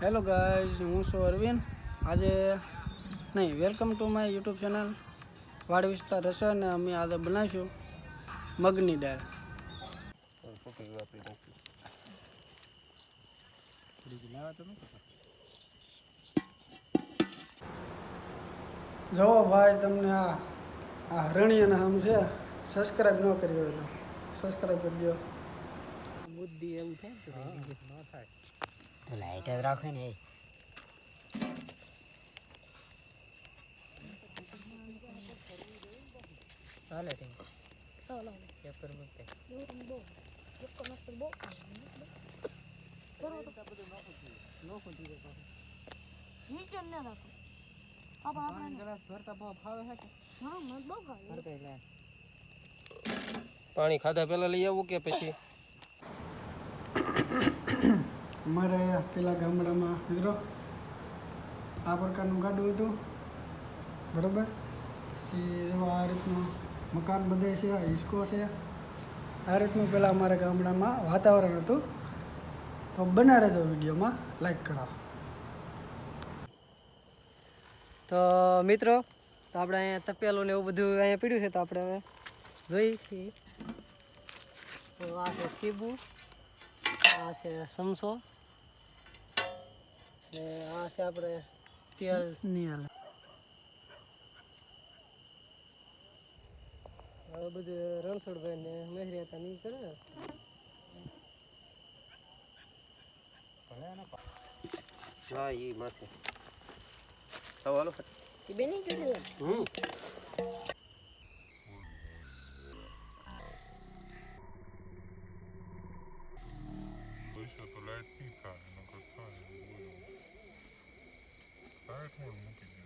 Hello guys હું છું અરવિંદ. આજે નહીં welcome to my YouTube channel વાડ વિસ્તાર રસોઈ અને અમે આજે બનાવીશું મગની દાળ. જુઓ ભાઈ તમને આ આ હરણી અને આમ છે. સબસ્ક્રાઈબ ન કર્યો હોય તો સબસ્ક્રાઈબ કરી દો બુદ્ધિ એવું થાય. તો લાઈટ જ રાખે ને એ. ચાલે પેપર મૂકે નીચે ન રાખો પાપા આપણે ગ્લાસ ભરતા ભાવ ભાવે છે હા મને બહુ ભાવે ભરતા પાણી ખાધા પહેલા લઈ આવું કે પછી? અમારે પેલા ગામડામાં, મિત્રો, આ પ્રકારનું ગાડું હતું. બરાબર? પછી એવા આ રીતનું મકાન બધે છે હિસકો છે. આ રીતનું પહેલાં અમારા ગામડામાં વાતાવરણ હતું. તો બના રહેજો વિડીયોમાં, લાઈક કરો. તો મિત્રો, તો આપણે અહીંયા તપેલું ને એવું બધું અહીંયા પીડ્યું છે, તો આપણે હવે જોઈ તો આ છે શીબુ, આ છે સમસો. ને આ છે આપણે તેલ. નિયલ. હવે બધું રણછોડભાઈ ને મહેરિયા હતા નહીં કરે? હા એ માથે. ચાલો એ બેની જોડે હમ. પૈસા તો લાઈટ નહીં થાય નકર થાય બોલો લાઈટ Dark one.